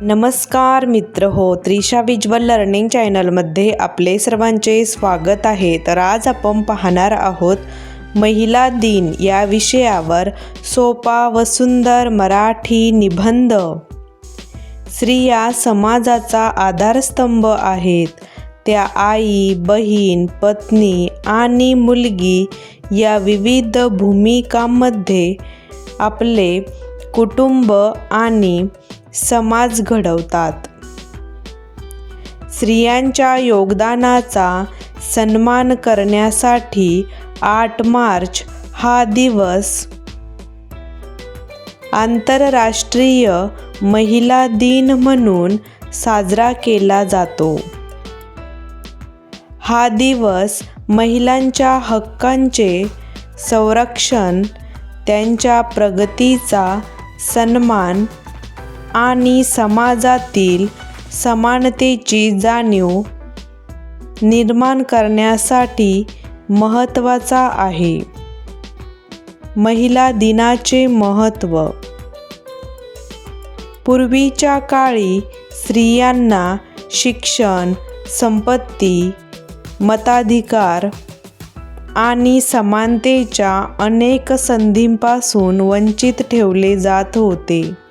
नमस्कार मित्र हो त्रिशा विज्वल लर्निंग चॅनलमध्ये आपले सर्वांचे स्वागत आहे. तर आज आपण पाहणार आहोत महिला दिन या विषयावर सोपा व सुंदर मराठी निबंध. स्त्रिया समाजाचा आधारस्तंभ आहेत. त्या आई बहीण पत्नी आणि मुलगी या विविध भूमिकांमध्ये आपले कुटुंब आणि समाज घडवतात. स्त्रियांच्या योगदानाचा सन्मान करण्यासाठी आठ मार्च हा दिवस आंतरराष्ट्रीय महिला दिन म्हणून साजरा केला जातो. हा दिवस महिलांच्या हक्कांचे संरक्षण त्यांच्या प्रगतीचा सन्मान आणि समाजातील समानतेची जाणीव निर्माण करण्यासाठी महत्त्वाचा आहे. महिला दिनाचे महत्त्व. पूर्वीच्या काळी स्त्रियांना शिक्षण संपत्ती मताधिकार आणि समानतेच्या अनेक संधींपासून वंचित ठेवले जात होते.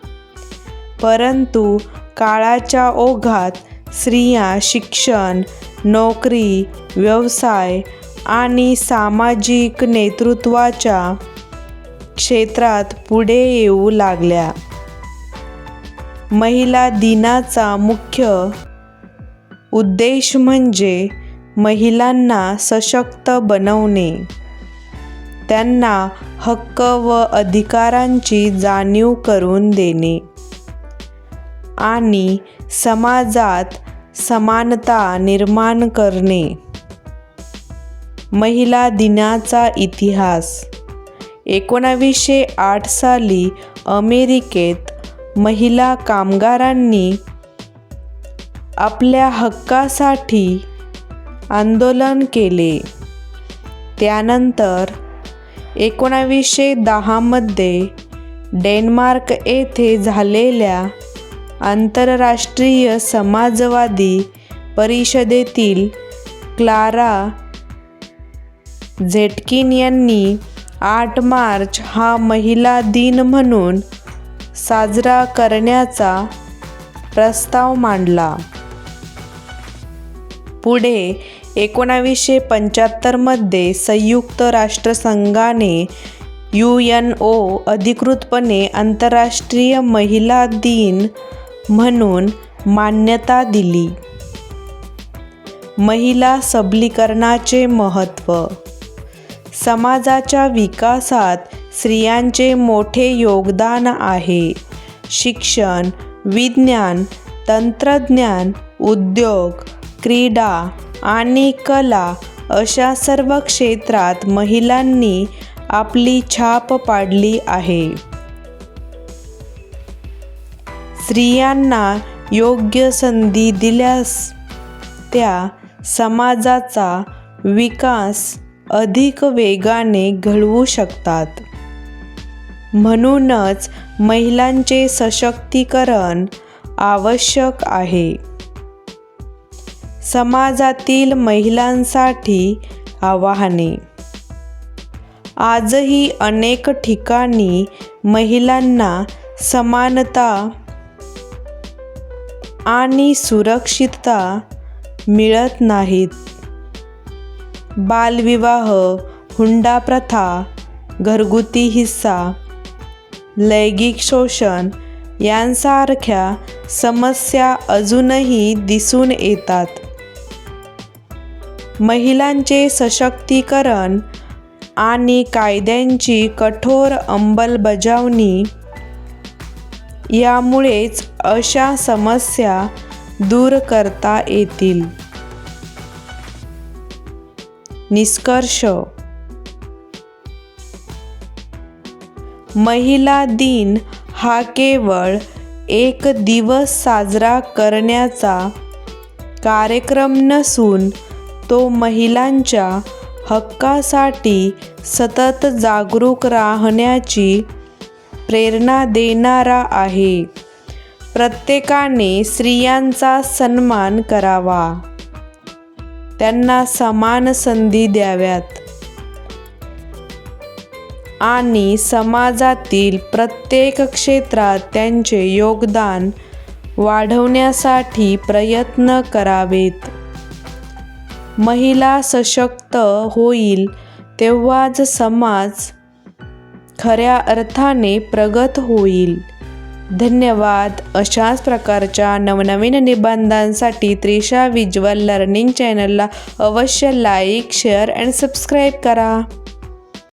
परंतु काळाच्या ओघात स्त्रिया शिक्षण नोकरी व्यवसाय आणि सामाजिक नेतृत्वाच्या क्षेत्रात पुढे येऊ लागल्या. महिला दिनाचा मुख्य उद्देश म्हणजे महिलांना सशक्त बनवणे. त्यांना हक्क व अधिकारांची जाणीव करून देणे. आणि समाजात समानता निर्माण करणे. महिला दिनाचा इतिहास. एकोणावीसशे आठ साली अमेरिकेत महिला कामगारांनी आपल्या हक्कासाठी आंदोलन केले. त्यानंतर एकोणावीसशे दहामध्ये डेन्मार्क येथे झालेल्या आंतरराष्ट्रीय समाजवादी परिषदेतील क्लारा झेटकिन यांनी आठ मार्च हा महिला दिन म्हणून साजरा करण्याचा प्रस्ताव मांडला. पुढे एकोणावीसशे पंच्याहत्तरमध्ये संयुक्त राष्ट्रसंघाने यू एन ओ अधिकृतपणे आंतरराष्ट्रीय महिला दिन म्हणून मान्यता दिली. महिला सबलीकरणाचे महत्त्व. समाजाच्या विकासात स्त्रियांचे मोठे योगदान आहे. शिक्षण विज्ञान तंत्रज्ञान उद्योग क्रीडा आणि कला अशा सर्व क्षेत्रात महिलांनी आपली छाप पाडली आहे. स्त्रियांना योग्य संधी दिल्यास त्या समाजाचा विकास अधिक वेगाने घडवू शकतात. म्हणूनच महिलांचे सशक्तीकरण आवश्यक आहे. समाजातील महिलांसाठी आव्हाने. आजही अनेक ठिकाणी महिलांना समानता आणि सुरक्षितता मिळत नाहीत. बालविवाह हुंडा प्रथा घरगुती हिस्सा लैंगिक शोषण यांसारख्या समस्या अजूनही दिसून येतात. महिलांचे सशक्तीकरण आणि कायद्यांची कठोर अंमलबजावणी यामुळेच अशा समस्या दूर करता येतील. निष्कर्ष. महिला दिन हा केवळ एक दिवस साजरा करण्याचा कार्यक्रम नसून तो महिलांच्या हक्कासाठी सतत जागरूक राहण्याची प्रेरणा देणारा आहे. प्रत्येकाने स्त्रियांचा सन्मान करावा. त्यांना समान संधी द्याव्यात. आणि समाजातील प्रत्येक क्षेत्रात त्यांचे योगदान वाढवण्यासाठी प्रयत्न करावेत. महिला सशक्त होईल तेव्हाच समाज खऱ्या अर्थाने प्रगत होईल. धन्यवाद. अशाच प्रकारच्या नवनवीन निबंधांसाठी त्रिशा विज्युअल लर्निंग चॅनलला अवश्य लाईक शेअर अँड सबस्क्राईब करा.